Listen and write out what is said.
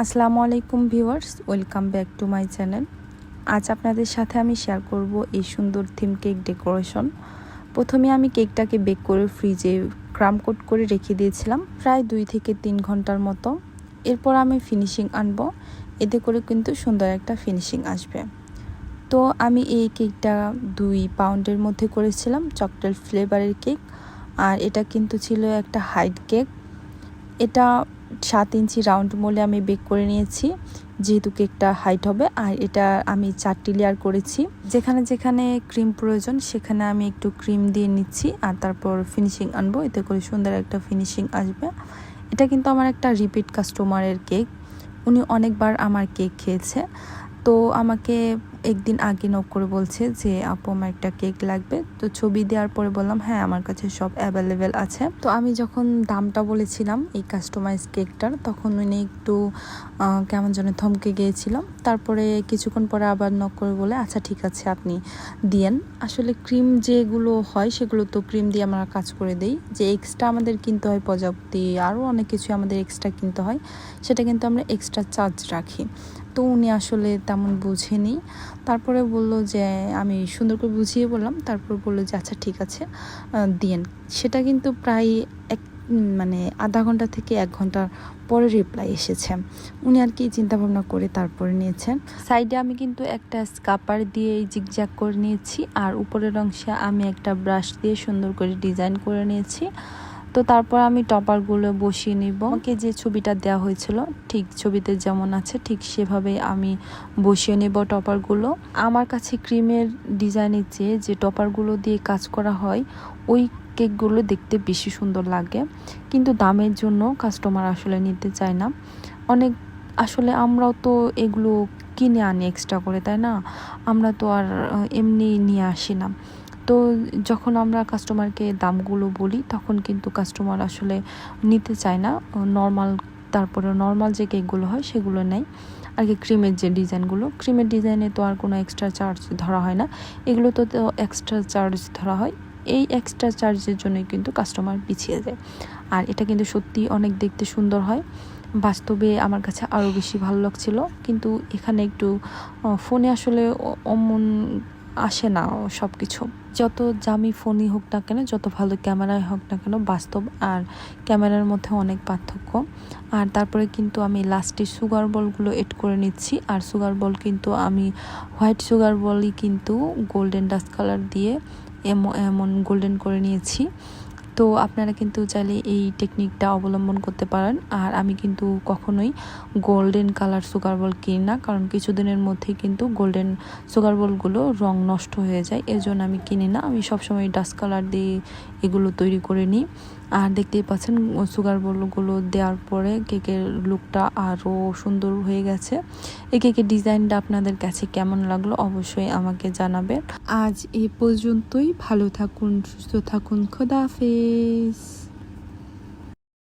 আসসালামু আলাইকুম viewers, welcome back to my channel. আজ আপনাদের সাথে আমি শেয়ার করব এই সুন্দর থিম কেক ডেকোরেশন। প্রথমে আমি কেকটাকে বেক করে ফ্রিজে ক্রাম কোট করে রেখে দিয়েছিলাম, প্রায় দুই থেকে তিন ঘণ্টার মতো। এরপর আমি ফিনিশিং আনব, এতে করে কিন্তু সুন্দর একটা ফিনিশিং আসবে। তো আমি এই কেকটা দুই পাউন্ডের মধ্যে করেছিলাম, চকলেট ফ্লেভারের কেক। আর এটা কিন্তু ছিল একটা হাইট কেক। এটা সাত ইঞ্চি রাউন্ড মোলে আমি বেক করে নিয়েছি, যেহেতু কেকটা হাইট হবে। আর এটা আমি চারটি লেয়ার করেছি। যেখানে যেখানে ক্রিম প্রয়োজন, সেখানে আমি একটু ক্রিম দিয়ে নিচ্ছি আর তারপর ফিনিশিং আনব। এতে করে সুন্দর একটা ফিনিশিং আসবে। এটা কিন্তু আমার একটা রিপিট কাস্টমারের কেক উনি অনেকবার আমার কেক খেয়েছে। তো আমাকে একদিন আগে নক করে বলছে যে, আপু, আমার একটা কেক লাগবে। তো ছবি দেওয়ার পরে বললাম হ্যাঁ আমার কাছে সব অ্যাভেলেবেল আছে। তো আমি যখন দামটা বলেছিলাম এই কাস্টমাইজ কেকটার, তখন উনি একটু কেমন যেন থমকে গিয়েছিলাম। তারপরে কিছুক্ষণ পরে আবার নক করে বলে আচ্ছা ঠিক আছে, আপনি দিয়েন। আসলে ক্রিম যেগুলো হয়, সেগুলো তো ক্রিম দিয়ে আমরা কাজ করে দেই। যে এক্সট্রা আমাদের কিনতে হয়, প্রজাপতি, আরও অনেক কিছু আমাদের এক্সট্রা কিনতে হয়, সেটা কিন্তু আমরা এক্সট্রা চার্জ রাখি। তো উনি আসলে তেমন বুঝেনি। তারপরে বলল যে, আমি সুন্দর করে বুঝিয়ে বললাম, তারপর বলল যে আচ্ছা ঠিক আছে দিয়েন। সেটা কিন্তু প্রায় এক মানে আধা ঘণ্টা থেকে এক ঘণ্টার পরে রিপ্লাই এসেছে। উনি আর কি চিন্তা ভাবনা করে তারপরে নিয়েছেন। সাইডে আমি কিন্তু একটা স্কাপার দিয়ে জিগজ্যাগ করে নিয়েছি, আর উপরের অংশে আমি একটা ব্রাশ দিয়ে সুন্দর করে ডিজাইন করে নিয়েছি। তো তারপর আমি টপারগুলো বসিয়ে নিব। আমাকে যে ছবিটা দেওয়া হয়েছিল, ঠিক ছবিতে যেমন আছে, ঠিক সেভাবেই আমি বসিয়ে নেব টপারগুলো। আমার কাছে ক্রিমের ডিজাইনের চেয়ে যে টপারগুলো দিয়ে কাজ করা হয়, ওই কেকগুলো দেখতে বেশি সুন্দর লাগে। কিন্তু দামের জন্য কাস্টমার আসলে নিতে চায় না। অনেক, আসলে আমরাও তো এগুলো কিনে আনি এক্সট্রা করে, তাই না? আমরা তো আর এমনি নিয়ে আসি না। তো যখন আমরা কাস্টমারকে দামগুলো বলি, তখন কিন্তু কাস্টমার আসলে নিতে চায় না। নর্মাল তারপরে নর্মাল যে কেকগুলো হয়, সেগুলো নেয়। আর কি ক্রিমের যে ডিজাইনগুলো ক্রিমের ডিজাইনে তো আর কোনো এক্সট্রা চার্জ ধরা হয় না। এগুলো তো এক্সট্রা চার্জ ধরা হয়। এই এক্সট্রা চার্জের জন্যই কিন্তু কাস্টমার পিছিয়ে যায়। আর এটা কিন্তু সত্যি অনেক দেখতে সুন্দর হয়। বাস্তবে আমার কাছে আরও বেশি ভালো লাগছিল। কিন্তু এখানে একটু ফোনে আসলে অমন আসে না সব কিছু যত জামি ফোনই হোক না কেন, যত ভালো ক্যামেরাই হোক না কেন, বাস্তব আর ক্যামেরার মধ্যে অনেক পার্থক্য। আর তারপরে কিন্তু আমি লাস্টে সুগার বলগুলো এড করে নিচ্ছি। আর সুগার বল কিন্তু আমি হোয়াইট সুগার বলই কিন্তু গোল্ডেন ডাস্ট কালার দিয়ে এমন গোল্ডেন করে নিয়েছি। তো আপনারা কিন্তু চাইলে এই টেকনিকটা অবলম্বন করতে পারেন। আর আমি কিন্তু কখনোই গোল্ডেন কালার সুগার বল কিনি না, কারণ কিছুদিনের মধ্যেই কিন্তু গোল্ডেন সুগার বলগুলো রং নষ্ট হয়ে যায়। এর জন্য আমি কিনি না। আমি সবসময় ডাস্ট কালার দিয়ে এগুলো তৈরি করে নিই। আর দেখতেই পাচ্ছেন, সুগার বলগুলো দেওয়ার পরে কেকের লুকটা আরও সুন্দর হয়ে গেছে। এই কেকের ডিজাইনটা আপনাদের কাছে কেমন লাগল অবশ্যই আমাকে জানাবেন। আজ এ পর্যন্তই। ভালো থাকুন, সুস্থ থাকুন। খোদা হাফেজ।